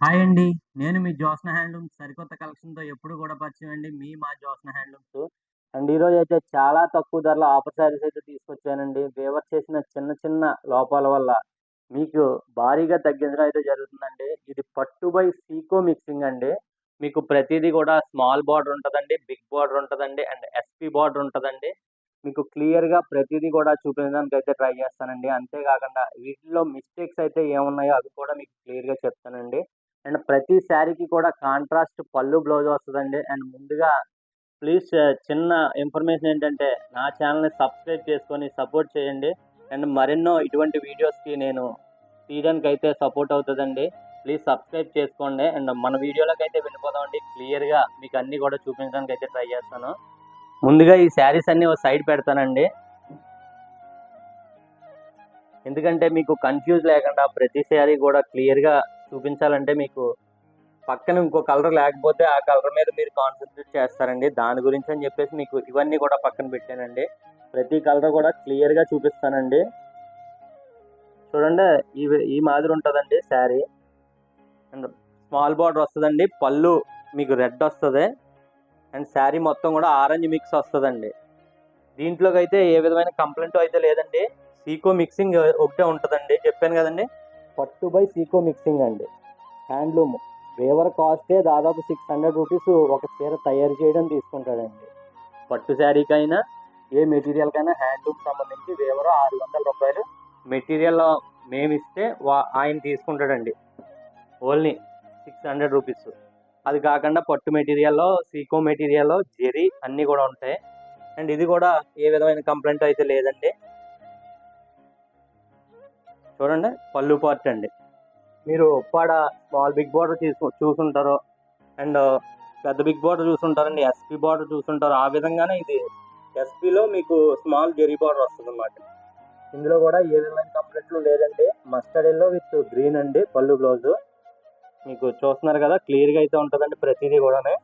Hi అండి. నేను మీ Josna handlooms సరికొత్త కలెక్షన్‌తో ఎప్పుడు కూడా పరిచయం అండి. మీ మా జోస్న హ్యాండ్లూమ్స్. అండ్ ఈరోజు అయితే చాలా తక్కువ ధరలో ఆఫర్ శారీస్ అయితే తీసుకొచ్చానండి. వేవర్ చేసిన చిన్న చిన్న లోపాల వల్ల మీకు భారీగా తగ్గించడం అయితే జరుగుతుందండి. ఇది పట్టు బై సీకో మిక్సింగ్ అండి. మీకు ప్రతీది కూడా స్మాల్ బార్డర్ ఉంటుందండి బిగ్ బార్డర్ ఉంటుందండి అండ్ ఎస్‌పీ బార్డర్ ఉంటుందండి మీకు క్లియర్‌గా ప్రతిదీ కూడా చూపించడానికి అయితే ట్రై చేస్తానండి. అంతేకాకుండా వీటిలో మిస్టేక్స్ అయితే ఏమున్నాయో అవి కూడా మీకు క్లియర్‌గా చెప్తానండి. అండ్ ప్రతి శారీకి కూడా కాంట్రాస్ట్ పళ్ళు, బ్లౌజ్ వస్తుందండి అండ్ ముందుగా ప్లీజ్ చిన్న ఇన్ఫర్మేషన్ ఏంటంటే నా ఛానల్‌ని సబ్స్క్రైబ్ చేసుకొని సపోర్ట్ చేయండి. అండ్ మరెన్నో ఇటువంటి వీడియోస్‌కి నేను తీయడానికైతే సపోర్ట్ అవుతుందండి ప్లీజ్ సబ్స్క్రైబ్ చేసుకోండి. అండ్ మన వీడియోలోకి అయితే వెళ్ళిపోదామండి. క్లియర్‌గా మీకు అన్నీ కూడా చూపించడానికి అయితే ట్రై చేస్తాను. ముందుగా ఈ శారీస్ అన్నీ ఒక సైడ్ పెడతానండి. ఎందుకంటే మీకు కన్‌ఫ్యూజ్ లేకుండా ప్రతి శారీ కూడా క్లియర్‌గా చూపించాలంటే మీకు పక్కన ఇంకో కలర్ లేకపోతే ఆ కలర్ మీద మీరు కాన్సన్ట్రేట్ చేస్తారండి. దాని గురించి అని చెప్పేసి మీకు ఇవన్నీ కూడా పక్కన పెట్టానండి. ప్రతి కలర్ కూడా క్లియర్‌గా చూపిస్తానండి. చూడండి ఈ ఈ మాదిరి ఉంటుందండి శారీ. అండ్ స్మాల్ బార్డర్ వస్తుందండి పళ్ళు మీకు రెడ్ వస్తుంది అండ్ శారీ మొత్తం కూడా ఆరెంజ్ మిక్స్ వస్తదండి. దీంట్లోకైతే ఏ విధమైన కంప్లైంట్ అయితే లేదండి. సీకో మిక్సింగ్ ఒకటే ఉంటుందండి చెప్పాను కదండీ! పట్టు బై సీకో మిక్సింగ్ అండి. హ్యాండ్లూమ్. వేవర్ కాస్టే దాదాపు సిక్స్ హండ్రెడ్ రూపీస్ ఒక చీర తయారు చేయడం తీసుకుంటాడండి. పట్టు శారీకైనా, ఏ మెటీరియల్‌కైనా హ్యాండ్లూమ్‌కి సంబంధించి వేవర్ రూ. 600 మెటీరియల్ మేమిస్తే వా ఆయన తీసుకుంటాడండి. ఓన్లీ సిక్స్ హండ్రెడ్ రూపీస్ అది కాకుండా పట్టు మెటీరియల్‌లో, సీకో మెటీరియల్‌లో జెరీ అన్నీ కూడా ఉంటాయి. అండ్ ఇది కూడా ఏ విధమైన కంప్లైంట్ అయితే లేదండి. చూడండి పళ్ళు పార్ట్ అండి. మీరు ఉప్పాడ స్మాల్ బిగ్ బార్డర్ తీసు చూసుంటారు. అండ్ పెద్ద బిగ్ బార్డర్ చూసుంటారండి. ఎస్‌పీ బార్డర్ చూసుంటారు. ఆ విధంగానే ఇది ఎస్‌పీలో మీకు స్మాల్ జెరీ బార్డర్ వస్తదన్నమాట. ఇందులో కూడా ఏ విధమైన కంప్లైంట్లు లేదండి. మస్టర్డ్ ఎల్లో విత్ గ్రీన్ అండి పళ్ళు, బ్లౌజు. మీకు చూస్తున్నారు కదా! క్లియర్‌గా అయితే ఉంటుందండి ప్రతిదీ కూడానే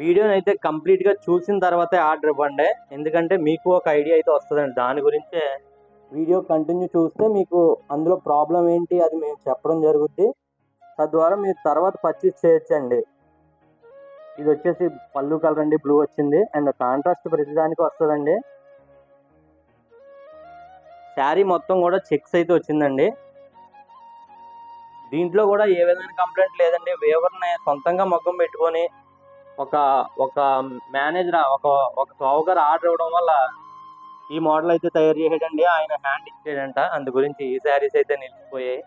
వీడియోనైతే కంప్లీట్‌గా చూసిన తర్వాతే ఆర్డర్ ఇవ్వండి. ఎందుకంటే మీకు ఒక ఐడియా అయితే వస్తుందండి దాని గురించే వీడియో కంటిన్యూ చూస్తే మీకు అందులో ప్రాబ్లం ఏంటి అది మేము చెప్పడం జరుగుద్ది. తద్వారా మీరు తర్వాత పర్చేస్ చేయొచ్చండి. ఇది వచ్చేసి పళ్ళు కలర్ అండి. బ్లూ వచ్చింది. అండ్ కాంట్రాస్ట్ ప్రతిదానికి వస్తుందండి శారీ మొత్తం కూడా చెక్స్ అయితే వచ్చిందండి. దీంట్లో కూడా ఏ విధమైన కంప్లైంట్ లేదండి. వేవర్‌ని సొంతంగా మగ్గం పెట్టుకొని ఒక ఒక మేనేజర్ ఒక ఒక షావుకారు ఆర్డర్ ఇవ్వడం వల్ల ఈ మోడల్ అయితే తయారు చేసాడండి. ఆయన హ్యాండ్ ఇచ్చాడంట. అందు గురించి ఈ శారీస్ అయితే నిలిచిపోయాయి.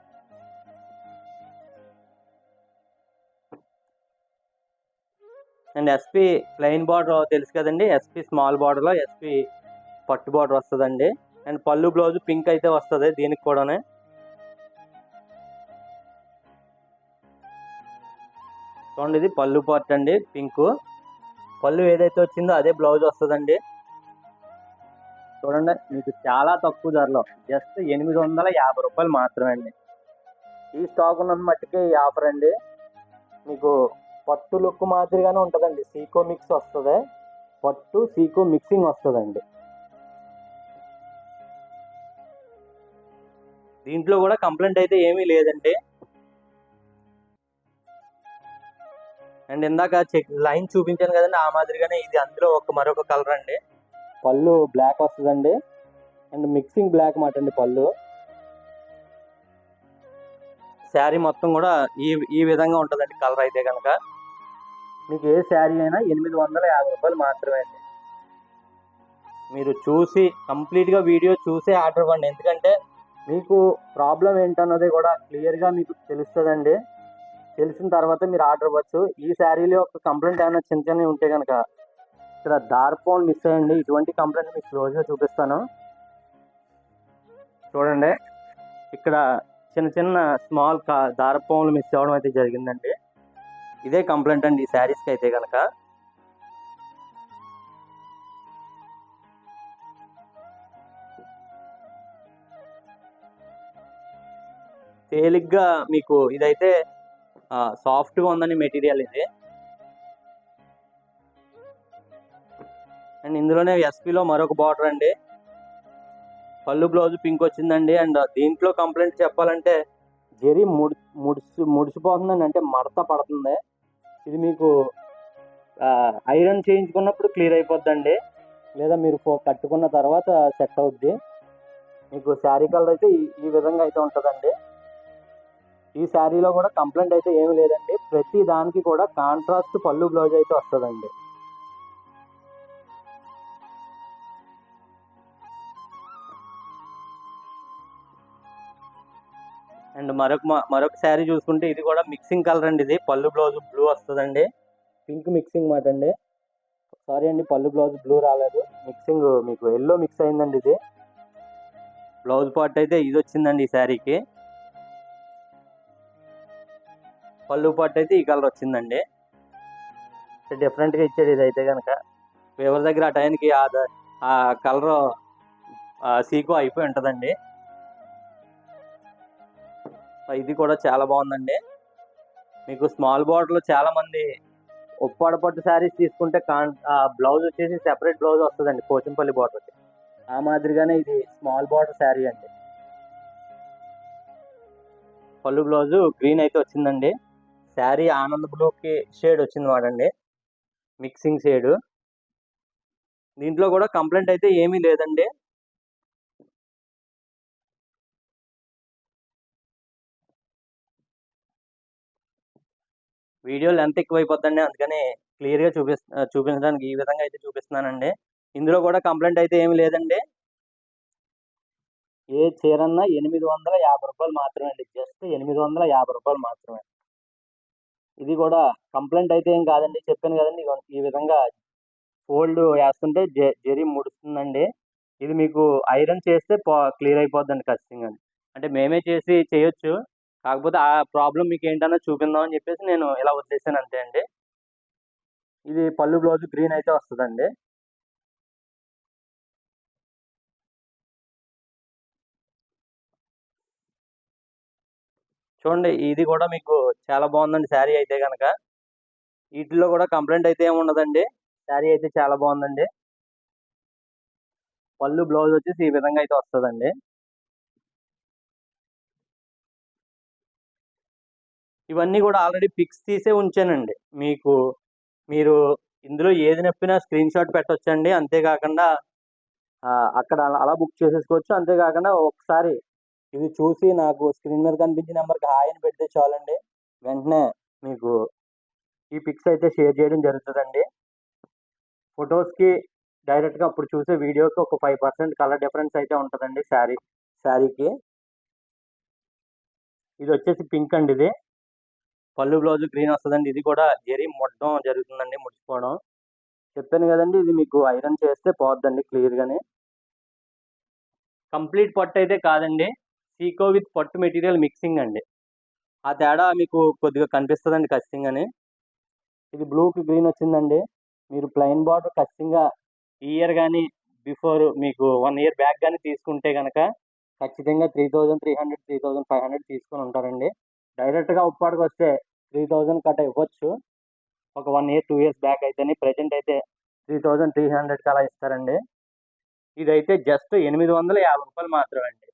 అండ్ ఎస్‌పీ ప్లెయిన్ బార్డర్ తెలుసు కదండి ఎస్‌పీ స్మాల్ బార్డర్‌లో ఎస్‌పీ పట్టు బార్డర్ వస్తుందండి అండ్ పళ్ళు, బ్లౌజ్ పింక్ అయితే వస్తుంది దీనికి కూడానే చూడండి ఇది పళ్ళు పార్ట్ అండి పింక్ పళ్ళు ఏదైతే వచ్చిందో అదే బ్లౌజ్ వస్తుందండి చూడండి మీకు చాలా తక్కువ ధరలో జస్ట్ ఎనిమిది వందల యాభై రూపాయలు మాత్రమే అండి. ఈ స్టాక్ ఉన్నంత మట్టుకే ఈ ఆఫర్ అండి. మీకు పట్టు లుక్ మాదిరిగానే ఉంటుందండి సీకో మిక్స్ వస్తుంది పట్టు, సీకో మిక్సింగ్ వస్తుందండి దీంట్లో కూడా కంప్లైంట్ అయితే ఏమీ లేదండి. అండ్ ఇందాక చెక్ లైన్ చూపించాను కదండి ఆ మాదిరిగానే ఇది అందులో ఒక మరొక కలర్ అండి. పళ్ళు బ్లాక్ వస్తుందండి అండ్ మిక్సింగ్ బ్లాక్ మాట అండి పళ్ళు. శారీ మొత్తం కూడా ఈ ఈ విధంగా ఉంటుందండి కలర్ అయితే కనుక మీకు ఏ శారీ అయినా ఎనిమిది వందల యాభై రూపాయలు మాత్రమే అండి. మీరు చూసి కంప్లీట్‌గా వీడియో చూసే ఆర్డర్ ఇవ్వండి. ఎందుకంటే మీకు ప్రాబ్లం ఏంటన్నది కూడా క్లియర్‌గా మీకు తెలుస్తుందండి తెలిసిన తర్వాత మీరు ఆర్డర్ ఇవ్వచ్చు. ఈ శారీలో ఒక కంప్లైంట్ ఏమైనా చిన్న చిన్నవి ఉంటే కనుక ఇక్కడ దారపోలు మిస్ అయ్యండి. ఇటువంటి కంప్లైంట్ మీకు క్లోజ్‌గా చూపిస్తాను. చూడండి. ఇక్కడ చిన్న చిన్న స్మాల్ కా దారపోములు మిస్ అవ్వడం అయితే జరిగిందండి. ఇదే కంప్లైంట్ అండి ఈ శారీస్‌కి అయితే కనుక తేలిగ్గా మీకు ఇదైతే సాఫ్ట్‌గా ఉందండి మెటీరియల్ ఇది. అండ్ ఇందులోనే ఎస్‌పీలో మరొక బార్డర్ అండి. పళ్ళు బ్లౌజ్ పింక్ వచ్చిందండి. అండ్ దీంట్లో కంప్లైంట్ చెప్పాలంటే జరి ముడి ముడిసి ముడిసిపోతుందండి. అంటే మడత పడుతుంది. ఇది మీకు ఐరన్ చేయించుకున్నప్పుడు క్లియర్ అయిపోద్దండి. లేదా మీరు ఫో కట్టుకున్న తర్వాత సెట్ అవుద్ది. మీకు శారీ కలర్ అయితే ఈ ఈ విధంగా అయితే ఉంటుందండి. ఈ శారీలో కూడా కంప్లైంట్ అయితే ఏమి లేదండి. ప్రతి దానికి కూడా కాంట్రాస్ట్ పళ్ళు బ్లౌజ్ అయితే వస్తుందండి. అండ్ మరొక మరొక శారీ చూసుకుంటే ఇది కూడా మిక్సింగ్ కలర్ అండి ఇది. పళ్ళు బ్లౌజ్ బ్లూ వస్తుందండి. పింక్ మిక్సింగ్ మాట అండి. సారీ అండి పళ్ళు బ్లౌజ్ బ్లూ రాలేదు. మిక్సింగ్ మీకు ఎల్లో మిక్స్ అయిందండి ఇది. బ్లౌజ్ పార్ట్ అయితే ఇది వచ్చిందండి ఈ శారీకి. పళ్ళు పాటు అయితే ఈ కలర్ వచ్చిందండి. డిఫరెంట్గా ఇచ్చాడు ఇది అయితే కనుక ఎవరి దగ్గర ఆ టైంకి ఆ కలర్ సీకో అయిపోయి ఉంటుందండి. ఇది కూడా చాలా బాగుందండి. మీకు స్మాల్ బార్డర్లో చాలా మంది ఉప్పాడ పట్టు శారీస్ తీసుకుంటే కాన్ బ్లౌజ్ వచ్చేసి సెపరేట్ బ్లౌజ్ వస్తుందండి పోచంపల్లి బార్డర్కి ఆ మాదిరిగానే ఇది స్మాల్ బార్డర్ శారీ అండి. పళ్ళు బ్లౌజు గ్రీన్ అయితే వచ్చిందండి. శారీ ఆనంద్ బ్లూకి షేడ్ వచ్చింది వాడండి. Mixing shade. దీంట్లో కూడా కంప్లైంట్ అయితే ఏమీ లేదండి. వీడియో లెంత్ ఎక్కువైపోద్దండి. అందుకని క్లియర్గా చూపిస్ చూపించడానికి ఈ విధంగా అయితే చూపిస్తున్నానండి. ఇందులో కూడా కంప్లైంట్ అయితే ఏమీ లేదండి. ఏ చీరన్నా ఎనిమిది వందల యాభై రూపాయలు మాత్రమే అండి. జస్ట్ ఎనిమిది వందల యాభై రూపాయలు మాత్రమే. ఇది కూడా కంప్లైంట్ అయితే ఏం కాదండి. చెప్పాను కదండి. ఈ విధంగా ఫోల్డ్ వేస్తుంటే జె జరి ముడుస్తుందండి. ఇది మీకు ఐరన్ చేస్తే క్లియర్ అయిపోద్దండి ఖచ్చితంగా. అంటే మేమే చేసి చేయొచ్చు. కాకపోతే ఆ ప్రాబ్లం మీకు ఏంటన్నా చూపిందాం అని చెప్పేసి నేను ఇలా వదిలేసాను అంతే అండి. ఇది పళ్ళు బ్లౌజ్ గ్రీన్ అయితే వస్తుందండి. చూడండి ఇది కూడా మీకు చాలా బాగుందండి శారీ అయితే కనుక వీటిలో కూడా కంప్లైంట్ అయితే ఏమి ఉండదండి. శారీ అయితే చాలా బాగుందండి. పళ్ళు బ్లౌజ్ వచ్చేసి ఈ విధంగా అయితే వస్తుందండి. ఇవన్నీ కూడా ఆల్రెడీ పిక్స్ తీసే ఉంచానండి. మీకు మీరు ఇందులో ఏది నప్పినా స్క్రీన్ షాట్ పెట్టొచ్చండి. అంతేకాకుండా అక్కడ అలా- అలా బుక్ చేసేసుకోవచ్చు. అంతేకాకుండా ఒకసారి ఇది చూసి నాకు స్క్రీన్ మీద కనిపించిన నెంబర్కి హాయ్ అని పెడితే చాలండి. వెంటనే మీకు ఈ పిక్స్ అయితే షేర్ చేయడం జరుగుతుందండి. ఫొటోస్కి డైరెక్ట్గా అప్పుడు చూసే వీడియోకి ఒక ఫైవ్ పర్సెంట్ కలర్ డిఫరెన్స్ అయితే ఉంటుందండి శారీ శారీకి. ఇది వచ్చేసి పింక్ అండి ఇది. పళ్ళు బ్లౌజ్ గ్రీన్ వస్తుందండి. ఇది కూడా జరి ముట్టడం జరుగుతుందండి ముడిచిపోవడం చెప్పాను కదండి ఇది మీకు ఐరన్ చేస్తే పోద్దండి క్లియర్గానే. కంప్లీట్ పట్టు అయితే కాదండి. పీకో విత్ పట్టు మెటీరియల్ మిక్సింగ్ అండి. ఆ తేడా మీకు కొద్దిగా కనిపిస్తుందండి ఖచ్చితంగానే. ఇది బ్లూకి గ్రీన్ వచ్చిందండి. మీరు ప్లెయిన్ బార్డర్ ఖచ్చితంగా ఇయర్ కానీ బిఫోర్ మీకు వన్ ఇయర్ బ్యాక్ కానీ తీసుకుంటే కనుక ఖచ్చితంగా three thousand three hundred three thousand five hundred తీసుకొని ఉంటారండి. డైరెక్ట్గా ఉప్పాడికి వస్తే త్రీ థౌజండ్ కట్ ఇవ్వచ్చు. ఒక one year two years back అయితేనే ప్రజెంట్ అయితే త్రీ థౌజండ్ త్రీ హండ్రెడ్కి అలా ఇస్తారండి. ఇదైతే జస్ట్ ఎనిమిది వందల యాభై రూపాయలు మాత్రమే అండి.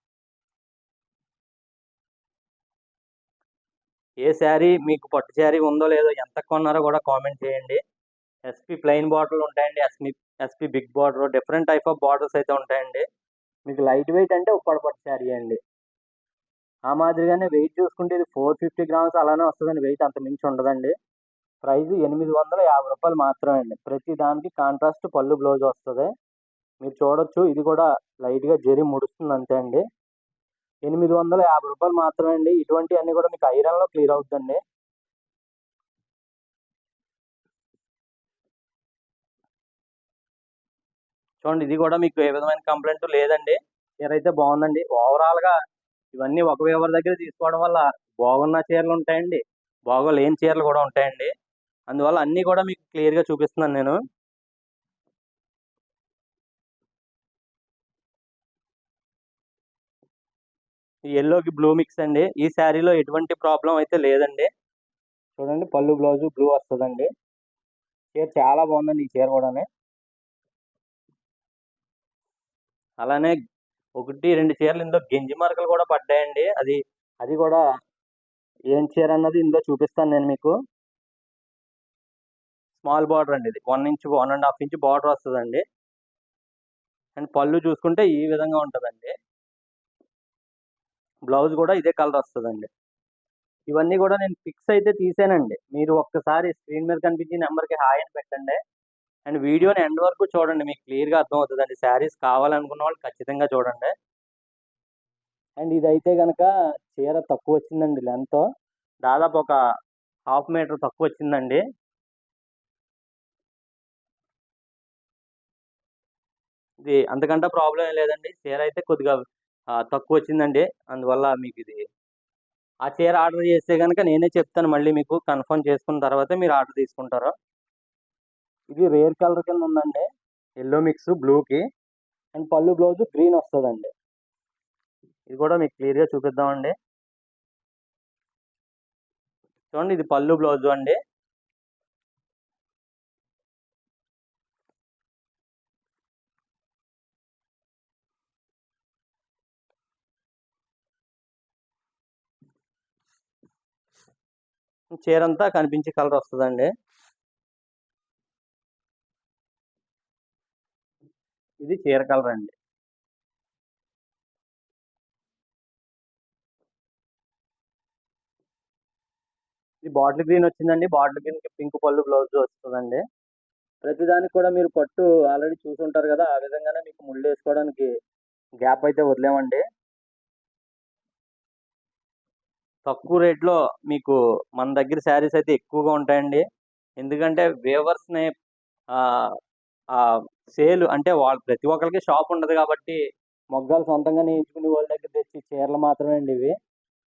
ఏ శారీ మీకు పట్టు శారీ ఉందో లేదో ఎంత కొన్నారో కూడా కామెంట్ చేయండి. ఎస్పీ ప్లెయిన్ బాటిల్ ఉంటాయండి SP SP big border different type of borders అయితే ఉంటాయండి. మీకు లైట్ వెయిట్ అంటే ఉప్పడ పట్టు శారీ అండి. ఆ మాదిరిగానే వెయిట్ చూసుకుంటే ఇది ఫోర్ ఫిఫ్టీ గ్రామ్స్ అలానే వస్తుందండి వెయిట్ అంత మించి ఉండదండి. ప్రైస్ ఎనిమిది వందల యాభై రూపాయలు మాత్రమే అండి ప్రతి దానికి కాంట్రాస్ట్ పళ్ళు బ్లౌజ్ వస్తుంది. మీరు చూడొచ్చు ఇది కూడా లైట్గా జరి ముడుస్తుంది అంతే అండి. ఎనిమిది వందల యాభై రూపాయలు మాత్రమే అండి ఇటువంటి అన్ని కూడా మీకు ఐరన్లో క్లియర్ అవుతుందండి. చూడండి ఇది కూడా మీకు ఏ విధమైన కంప్లైంట్ లేదండి. చీర అయితే బాగుందండి. ఓవరాల్గా ఇవన్నీ ఒక వేవర్ దగ్గర తీసుకోవడం వల్ల బాగున్న చీరలు ఉంటాయండి. బాగోలేని చీరలు కూడా ఉంటాయండి. అందువల్ల అన్నీ కూడా మీకు క్లియర్గా చూపిస్తున్నాను నేను. ఎల్లోకి బ్లూ మిక్స్ అండి. ఈ శారీలో ఎటువంటి ప్రాబ్లం అయితే లేదండి. చూడండి పళ్ళు బ్లౌజు బ్లూ వస్తుందండి. చీర చాలా బాగుందండి ఈ చీర కూడా అలానే ఒకటి రెండు చీరలు ఇందులో గెంజి మరకలు కూడా పడ్డాయండి. అది అది కూడా ఏం చీర అన్నది ఇందులో చూపిస్తాను నేను మీకు. స్మాల్ బార్డర్ అండి ఇది. One inch one and half inch border వస్తుందండి. అండ్ పళ్ళు చూసుకుంటే ఈ విధంగా ఉంటుందండి. బ్లౌజ్ కూడా ఇదే కలర్ వస్తుందండి. ఇవన్నీ కూడా నేను ఫిక్స్ అయితే తీసానండి. మీరు ఒక్కసారి స్క్రీన్ మీద కనిపించే నెంబర్కి హాయ్ అని పెట్టండి. అండ్ వీడియోని ఎండ్ వరకు చూడండి. మీకు క్లియర్గా అర్థం అవుతుందండి శారీస్ కావాలనుకున్న వాళ్ళు ఖచ్చితంగా చూడండి. అండ్ ఇదైతే కనుక చీర తక్కువ వచ్చిందండి లెంత్ దాదాపు ఒక హాఫ్ మీటర్ తక్కువ వచ్చిందండి. ఇది అంతకంటే ప్రాబ్లం ఏం లేదండి. చీర అయితే కొద్దిగా తక్కువ వచ్చిందండి అందువల్ల మీకు ఇది ఆ చీర ఆర్డర్ చేస్తే కనుక నేనే చెప్తాను మళ్ళీ మీకు కన్ఫర్మ్ చేసుకున్న తర్వాత మీరు ఆర్డర్ తీసుకుంటారు. ఇది రేర్ కలర్ కింద ఉందండి. ఎల్లో మిక్స్ బ్లూకి అండ్ పళ్ళు బ్లౌజ్ గ్రీన్ వస్తుందండి. ఇది కూడా మీకు క్లియర్గా చూపిద్దామండి. చూడండి ఇది పళ్ళు బ్లౌజ్ అండి. చీర అంతా కనిపించే కలర్ వస్తుందండి. ఇది చీర కలర్ అండి. ఇది బాటిల్ గ్రీన్ వచ్చిందండి. బాటిల్ గ్రీన్కి పింక్ పళ్ళు బ్లౌజ్ వస్తుందండి. ప్రతిదానికి కూడా మీరు పట్టు ఆల్రెడీ చూసి ఉంటారు కదా ఆ విధంగానే మీకు ముళ్ళు వేసుకోవడానికి గ్యాప్ అయితే వదిలేమండి. తక్కువ రేట్లో మీకు మన దగ్గర శారీస్ అయితే ఎక్కువగా ఉంటాయండి. ఎందుకంటే వేవర్స్ని సేల్ అంటే వాళ్ళు ప్రతి ఒక్కరికి షాప్ ఉండదు కాబట్టి మొగ్గాలు సొంతంగా నేయించుకునే వాళ్ళ దగ్గర తెచ్చి చీరలు మాత్రమే అండి ఇవి.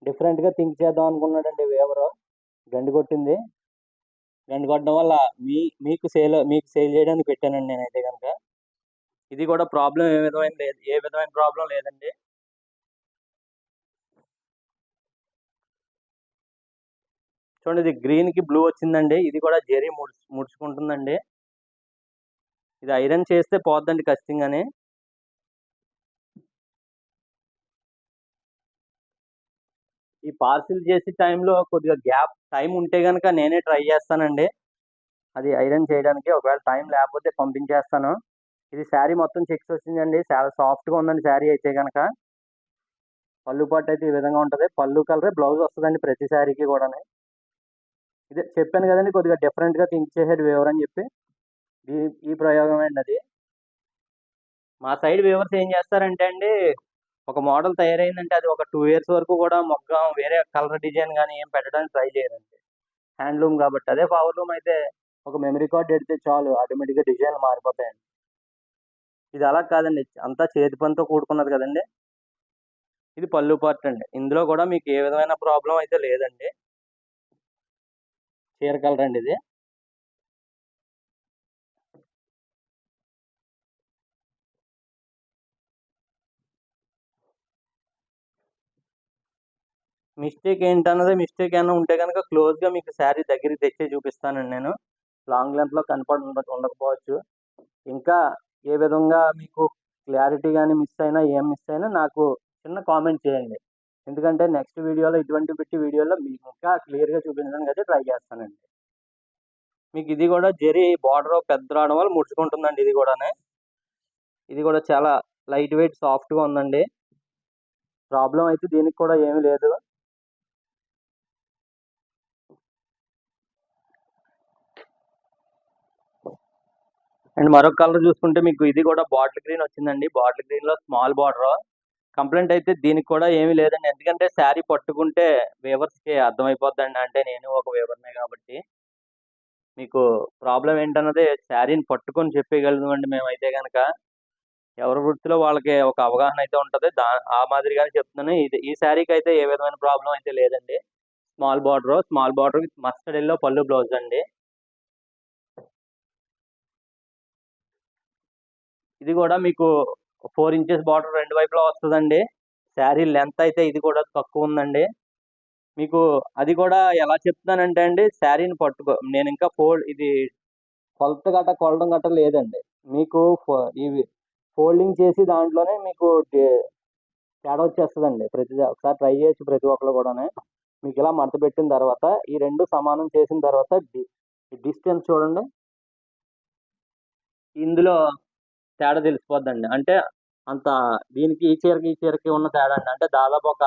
డిఫరెంట్గా థింక్ చేద్దాం అనుకున్నాడండి వేవరు గండి కొట్టింది. గండి కొట్టడం వల్ల మీ మీకు సేల్ మీకు సేల్ చేయడానికి పెట్టానండి నేనైతే కనుక ఇది కూడా ప్రాబ్లం ఏ విధమైన లేదు ఏ విధమైన ప్రాబ్లం లేదండి. చూడండి ఇది గ్రీన్కి బ్లూ వచ్చిందండి. ఇది కూడా జెరీ ముడుచు ముడుచుకుంటుందండి. ఇది ఐరన్ చేస్తే పోద్దండి ఖచ్చితంగానే. ఈ పార్సిల్ చేసే టైంలో కొద్దిగా గ్యాప్ టైం ఉంటే కనుక నేనే ట్రై చేస్తానండి. అది ఐరన్ చేయడానికి ఒకవేళ టైం లేకపోతే పంపించేస్తాను. ఇది శారీ మొత్తం చెక్స్ వచ్చిందండి. చాలా సాఫ్ట్గా ఉందండి శారీ అయితే కనుక పళ్ళు పట్టు అయితే ఈ విధంగా ఉంటుంది. పళ్ళు కలరే బ్లౌజ్ వస్తుందండి ప్రతి శారీకి కూడా ఇదే చెప్పాను కదండి కొద్దిగా డిఫరెంట్గా థింక్ చేసేది వేవర్ అని చెప్పి. ఈ ఈ ప్రయోగం అండి అది. మా సైడ్ వేవర్స్ ఏం చేస్తారంటే అండి ఒక మోడల్ తయారైందంటే అది ఒక టూ ఇయర్స్ వరకు కూడా మొగ్గ వేరే కలర్ డిజైన్ కానీ ఏం పెట్టడానికి ట్రై చేయరండి హ్యాండ్లూమ్ కాబట్టి. అదే పవర్ లూమ్ అయితే ఒక మెమరీ కార్డ్ పెడితే చాలు ఆటోమేటిక్గా డిజైన్లు మారిపోతాయండి. ఇది అలా కాదండి అంతా చేతి పనితో కూడుకున్నది కదండి. ఇది పళ్ళు పార్ట్ అండి. ఇందులో కూడా మీకు ఏ విధమైన ప్రాబ్లం అయితే లేదండి. చీర కలర్ అండి ఇది. మిస్టేక్ ఏంటన్నది మిస్టేక్ ఏమైనా ఉంటే కనుక క్లోజ్గా మీకు శారీ దగ్గరికి తెచ్చే చూపిస్తానండి నేను. లాంగ్ లెంత్లో కనపడి ఉండ ఉండకపోవచ్చు. ఇంకా ఏ విధంగా మీకు క్లారిటీ కానీ మిస్ అయినా ఏం మిస్ అయినా నాకు చిన్న కామెంట్ చేయండి. ఎందుకంటే నెక్స్ట్ వీడియోలో ఇటువంటి పెట్టి వీడియోలో మీకు ఇంకా క్లియర్గా చూపించడానికి అయితే ట్రై చేస్తానండి. మీకు ఇది కూడా జరి బార్డర్ పెద్ద రావడం వల్ల ముడుచుకుంటుందండి ఇది కూడానే. ఇది కూడా చాలా లైట్ వెయిట్ సాఫ్ట్గా ఉందండి. ప్రాబ్లం అయితే దీనికి కూడా ఏమీ లేదు. అండ్ మరొక కలర్ చూసుకుంటే మీకు ఇది కూడా బాటిల్ గ్రీన్ వచ్చిందండి. బాటిల్ గ్రీన్లో స్మాల్ బార్డర్. కంప్లైంట్ అయితే దీనికి కూడా ఏమీ లేదండి. ఎందుకంటే శారీ పట్టుకుంటే వేవర్స్కి అర్థమైపోద్దండి. అంటే నేను ఒక వేవర్నే కాబట్టి. మీకు ప్రాబ్లం ఏంటన్నది శారీని పట్టుకొని చెప్పగలను అండి మేమైతే కనుక ఎవరి వృత్తిలో వాళ్ళకి ఒక అవగాహన అయితే ఉంటుంది. దా ఆ మాదిరిగానే చెప్తున్నాను. ఇది ఈ శారీకి అయితే ఏ విధమైన ప్రాబ్లం అయితే లేదండి. Small border small border with mustard yellow పళ్ళు బ్లౌజ్ అండి. ఇది కూడా మీకు ఫోర్ ఇంచెస్ బార్డర్ రెండు వైపులా వస్తుందండి. శారీ లెంత్ అయితే ఇది కూడా తక్కువ ఉందండి. మీకు అది కూడా ఎలా చెప్తున్నానంటే అండి శారీని పట్టుకో నేను ఇంకా ఫోల్డ్ ఇది కొలత గట్ట కొలడం గట్ట లేదండి. మీకు ఫో- ఇవి ఫోల్డింగ్ చేసి దాంట్లోనే మీకు తేడా వచ్చేస్తుందండి. ప్రతి ఒకసారి ట్రై చేయొచ్చు ప్రతి ఒక్కరు కూడానే. మీకు ఇలా మడత పెట్టిన తర్వాత ఈ రెండు సమానం చేసిన తర్వాత డిస్టెన్స్ చూడండి. ఇందులో తేడా తెలిసిపోద్దండి. అంటే అంత దీనికి ఈ చీరకి ఈ చీరకి ఉన్న తేడా అండి. అంటే దాదాపు ఒక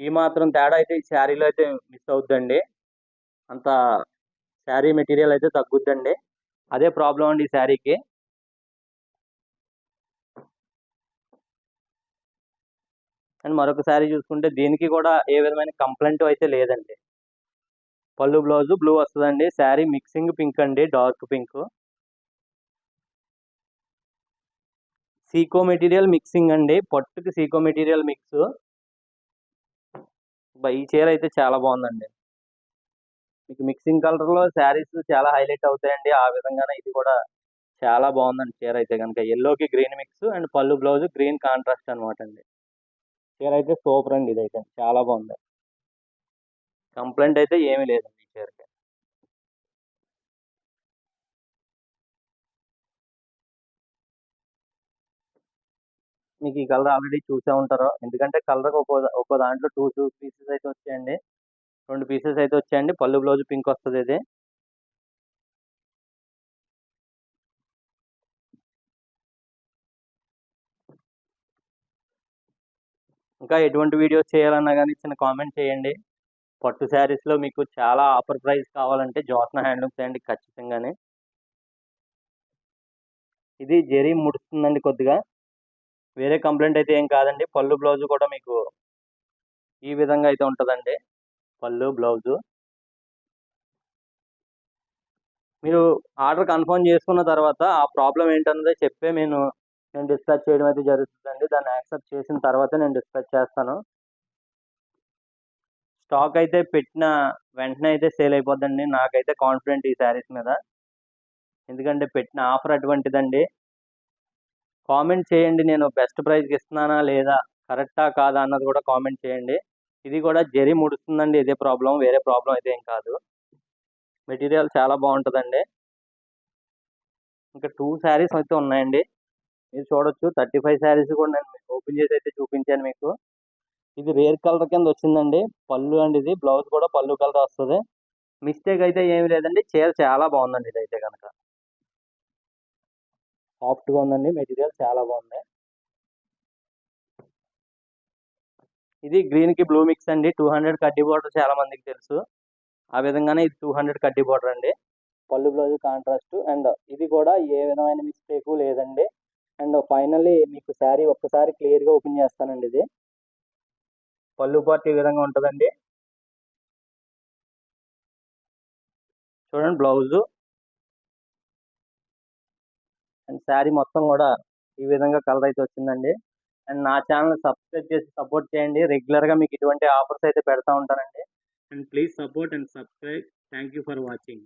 ఈ మాత్రం తేడా అయితే ఈ శారీలో అయితే మిస్ అవుద్దండి. అంత శారీ మెటీరియల్ అయితే తగ్గుద్దండి. అదే ప్రాబ్లం అండి ఈ శారీకి. అండ్ మరొక శారీ చూసుకుంటే దీనికి కూడా ఏ విధమైన కంప్లైంట్ అయితే లేదండి. పళ్ళు బ్లౌజ్ బ్లూ వస్తుందండి. శారీ మిక్సింగ్ పింక్ అండి. Dark pink. Seeko material mixing అండి. పట్టుకి సీకో మెటీరియల్ మిక్స్. ఈ చీర అయితే చాలా బాగుందండి. మీకు మిక్సింగ్ కలర్లో శారీస్ చాలా హైలైట్ అవుతాయండి. ఆ విధంగానే ఇది కూడా చాలా బాగుందండి చీర అయితే కనుక ఎల్లోకి గ్రీన్ మిక్స్ అండ్ పళ్ళు బ్లౌజ్ గ్రీన్ కాంట్రాస్ట్ అనమాట అండి. చీర అయితే సూపర్ అండి ఇదైతే. చాలా బాగుంది. కంప్లైంట్ అయితే ఏమీ లేదండి ఈ చీరకి మీకు ఈ కలర్ ఆల్రెడీ చూసే ఉంటారు. ఎందుకంటే కలర్ ఒక్కో ఒక్కో దాంట్లో టూ టూ పీసెస్ అయితే వచ్చాయండి. రెండు పీసెస్ అయితే వచ్చాయండి. పళ్ళు బ్లౌజ్ పింక్ వస్తుంది ఇది. ఇంకా ఎటువంటి వీడియోస్ చేయాలన్నా కానీ చిన్న కామెంట్ చేయండి. పట్టు శారీస్లో మీకు చాలా ఆఫర్ ప్రైస్ కావాలంటే జోస్న హ్యాండ్లూమ్స్ చేయండి ఖచ్చితంగానే. ఇది జెరీ ముడుస్తుందండి కొద్దిగా. వేరే కంప్లైంట్ అయితే ఏం కాదండి. పళ్ళు బ్లౌజ్ కూడా మీకు ఈ విధంగా అయితే ఉంటుందండి. పళ్ళు బ్లౌజు. మీరు ఆర్డర్ కన్ఫర్మ్ చేసుకున్న తర్వాత ఆ ప్రాబ్లం ఏంటన్నది చెప్పే నేను నేను డిస్పాచ్ చేయడం అయితే జరుగుతుందండి. దాన్ని యాక్సెప్ట్ చేసిన తర్వాత నేను డిస్పాచ్ చేస్తాను. స్టాక్ అయితే పెట్టిన వెంటనే అయితే సేల్ అయిపోద్దండి. నాకైతే కాన్ఫిడెంట్ ఈ శారీస్ మీద. ఎందుకంటే పెట్టిన ఆఫర్ అటువంటిదండి. కామెంట్ చేయండి. నేను బెస్ట్ ప్రైస్కి ఇస్తున్నానా లేదా కరెక్టా కాదా అన్నది కూడా కామెంట్ చేయండి. ఇది కూడా జరి ముడుస్తుందండి. ఇదే ప్రాబ్లం. వేరే ప్రాబ్లం అయితే ఏం కాదు. మెటీరియల్ చాలా బాగుంటుందండి. ఇంకా టూ శారీస్ అయితే ఉన్నాయండి. మీరు చూడొచ్చు. థర్టీ ఫైవ్ శారీస్ కూడా నేను ఓపెన్ చేసి అయితే చూపించాను మీకు. ఇది రేర్ కలర్ కింద వచ్చిందండి. పళ్ళు అండి ఇది. బ్లౌజ్ కూడా పళ్ళు కలర్ వస్తుంది. మిస్టేక్ అయితే ఏమి లేదండి. చీర చాలా బాగుందండి. ఇది అయితే కనుక సాఫ్ట్గా ఉందండి. మెటీరియల్ చాలా బాగుంది. ఇది గ్రీన్కి బ్లూ మిక్స్ అండి. టూ హండ్రెడ్ కడ్డీ బార్డర్ చాలా మందికి తెలుసు. ఆ విధంగానే ఇది టూ హండ్రెడ్ కడ్డీ బార్డర్ అండి. పళ్ళు బ్లౌజ్ కాంట్రాస్ట్ అండ్ ఇది కూడా ఏ విధమైన మిస్టేక్ లేదండి. అండ్ ఫైనల్లీ మీకు శారీ ఒక్కసారి క్లియర్గా ఓపెన్ చేస్తానండి ఇది. పళ్ళు పార్ట్ ఈ విధంగా ఉంటుందండి. చూడండి బ్లౌజు. అండ్ శారీ మొత్తం కూడా ఈ విధంగా కలర్ అయితే వచ్చిందండి. అండ్ నా ఛానల్ సబ్స్క్రైబ్ చేసి సపోర్ట్ చేయండి. రెగ్యులర్గా మీకు ఇటువంటి ఆఫర్స్ అయితే పెడతా ఉంటానండి. And please support and subscribe. Thank you for watching.